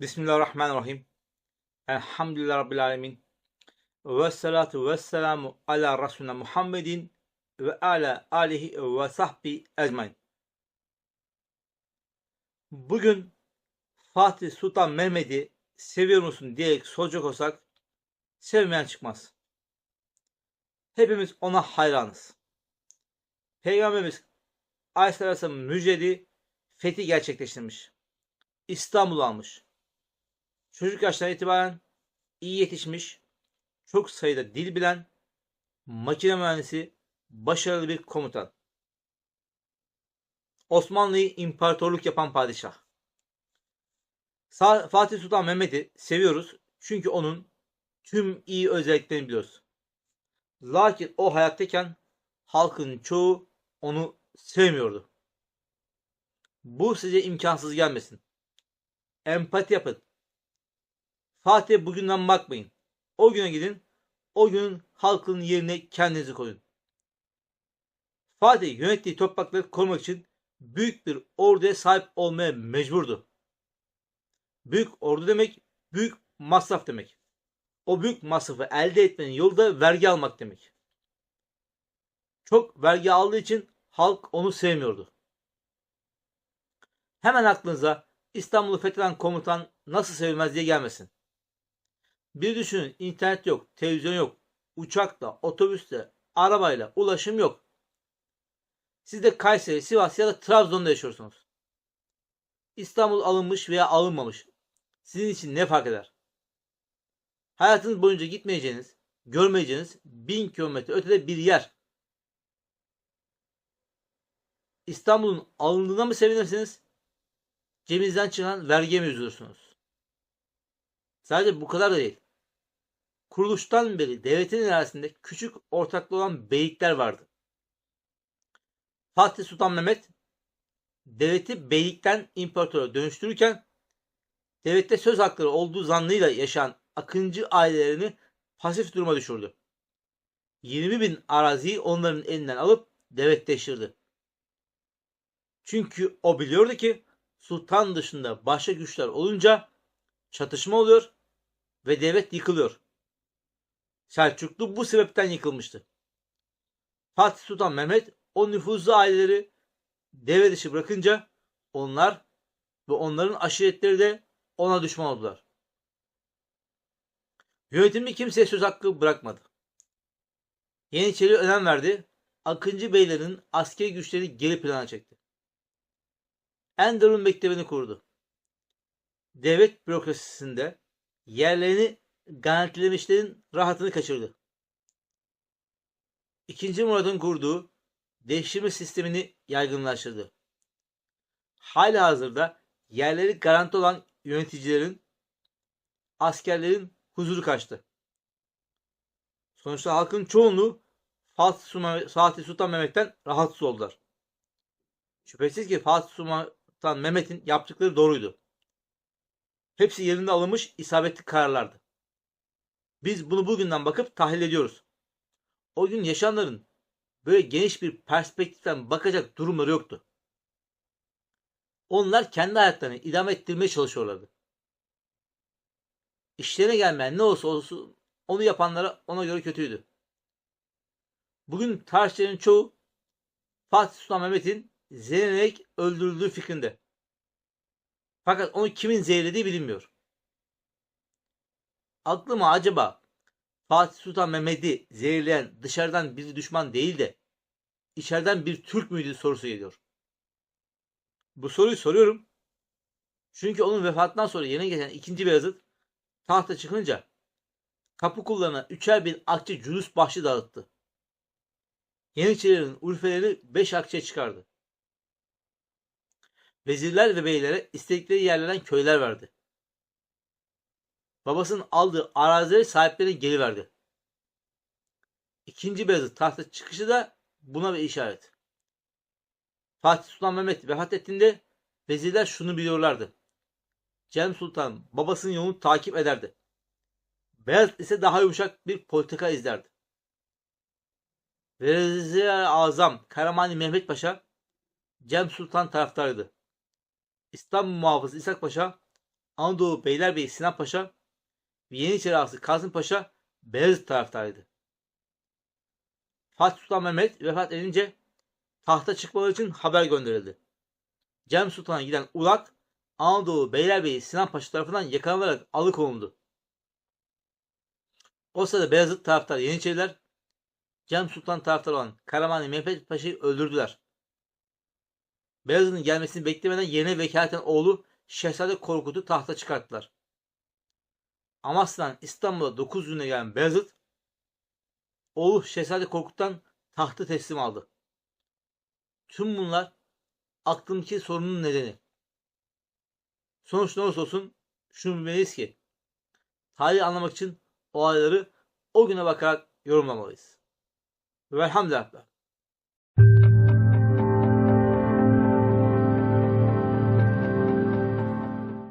Bismillahirrahmanirrahim. Elhamdülillah Rabbil Alemin. Ve salatu ve selamu ala Resulüne Muhammedin ve ala alihi ve sahbi ecmain. Bugün Fatih Sultan Mehmet'i seviyor musun diyerek soracak olsak sevmeyen çıkmaz. Hepimiz ona hayranız. Peygamberimiz Aleyhisselam müjdeli fethi gerçekleştirmiş. İstanbul almış. Çocuk yaştan itibaren iyi yetişmiş, çok sayıda dil bilen, makine mühendisi, başarılı bir komutan. Osmanlı'yı imparatorluk yapan padişah. Fatih Sultan Mehmet'i seviyoruz çünkü onun tüm iyi özelliklerini biliyoruz. Lakin o hayattayken halkın çoğu onu sevmiyordu. Bu size imkansız gelmesin. Empati yapın. Fatih bugünden bakmayın. O güne gidin. O günün halkının yerine kendinizi koyun. Fatih yönettiği toprakları korumak için büyük bir orduya sahip olmaya mecburdu. Büyük ordu demek büyük masraf demek. O büyük masrafı elde etmenin yolu da vergi almak demek. Çok vergi aldığı için halk onu sevmiyordu. Hemen aklınıza İstanbul'u fetheden komutan nasıl sevilmez diye gelmesin. Bir düşünün internet yok, televizyon yok, uçakla, otobüsle, arabayla ulaşım yok. Siz de Kayseri, Sivas ya da Trabzon'da yaşıyorsunuz. İstanbul alınmış veya alınmamış. Sizin için ne fark eder? Hayatınız boyunca gitmeyeceğiniz, görmeyeceğiniz bin kilometre ötede bir yer. İstanbul'un alındığına mı sevinirsiniz? Cebinizden çıkan vergiye mi üzülürsünüz? Sadece bu kadar da değil. Kuruluştan beri devletin arasında küçük ortaklı olan beylikler vardı. Fatih Sultan Mehmet devleti beylikten imparatora dönüştürürken devlette söz hakları olduğu zannıyla yaşayan akıncı ailelerini pasif duruma düşürdü. 20 bin araziyi onların elinden alıp devletleştirdi. Çünkü o biliyordu ki sultan dışında başka güçler olunca çatışma oluyor ve devlet yıkılıyor. Selçuklu bu sebepten yıkılmıştı. Fatih Sultan Mehmet o nüfuzlu aileleri devre dışı bırakınca onlar ve onların aşiretleri de ona düşman oldular. Yönetimi kimseye söz hakkı bırakmadı. Yeniçeri önem verdi. Akıncı beylerin askeri güçlerini geri plana çekti. Enderun Mektebi'ni kurdu. Devlet bürokrasisinde yerlerini garantilemişlerin rahatını kaçırdı. İkinci Murad'ın kurduğu devşirme sistemini yaygınlaştırdı. Hala hazırda yerleri garanti olan yöneticilerin, askerlerin huzuru kaçtı. Sonuçta halkın çoğunluğu Fatih Sultan Mehmet'ten rahatsız oldular. Şüphesiz ki Fatih Sultan Mehmet'in yaptıkları doğruydu. Hepsi yerinde alınmış isabetli kararlardı. Biz bunu bugünden bakıp tahlil ediyoruz. O gün yaşanların böyle geniş bir perspektiften bakacak durumları yoktu. Onlar kendi hayatlarını idame ettirmeye çalışıyorlardı. İşlerine gelmeyen ne olsa olsun onu yapanlara ona göre kötüydü. Bugün tarihçilerin çoğu Fatih Sultan Mehmet'in zehirlenerek öldürüldüğü fikrinde. Fakat onu kimin zehirlediği bilinmiyor. Aklıma acaba Fatih Sultan Mehmet'i zehirleyen dışarıdan bir düşman değil de içeriden bir Türk müydü sorusu geliyor. Bu soruyu soruyorum. Çünkü onun vefatından sonra yerine geçen 2. Beyazıt tahta çıkınca kapı kullarına üçer bin akçe cülüs bahşi dağıttı. Yeniçerilerin ulfeleri beş akçe çıkardı. Vezirler ve beylere istedikleri yerlerden köyler verdi. Babasının aldığı arazileri sahiplerine geri verdi. İkinci Beyazıt tahta çıkışı da buna bir işaret. Fatih Sultan Mehmet vefat ettiğinde vezirler şunu biliyorlardı. Cem Sultan babasının yolunu takip ederdi. Beyazıt ise daha yumuşak bir politika izlerdi. Vezir Azam Karamani Mehmet Paşa Cem Sultan taraftarıydı. İstanbul muhafızı İshak Paşa Anadolu Beylerbeyi Sinan Paşa Yeniçeri ağası Kazım Paşa Beyazıt taraftarıydı. Fatih Sultan Mehmet vefat edince tahta çıkmaları için haber gönderildi. Cem Sultan'a giden Ulak Anadolu Beylerbeyi Sinan Paşa tarafından yakalanarak alıkonuldu. O sırada Beyazıt taraftarı Yeniçeriler Cem Sultan taraftarı olan Karamani Mehmet Paşa'yı öldürdüler. Beyazıt'ın gelmesini beklemeden yerine vekaleten oğlu Şehzade Korkut'u tahta çıkarttılar. Amasya'dan İstanbul'a 9 günde gelen Beyazıt, oğlu Şehzade Korkut'tan tahtı teslim aldı. Tüm bunlar aklımdaki sorunun nedeni. Sonuç ne olursa olsun şunu bilmeliyiz ki tarihi anlamak için olayları o güne bakarak yorumlamalıyız. Velhamdülillah.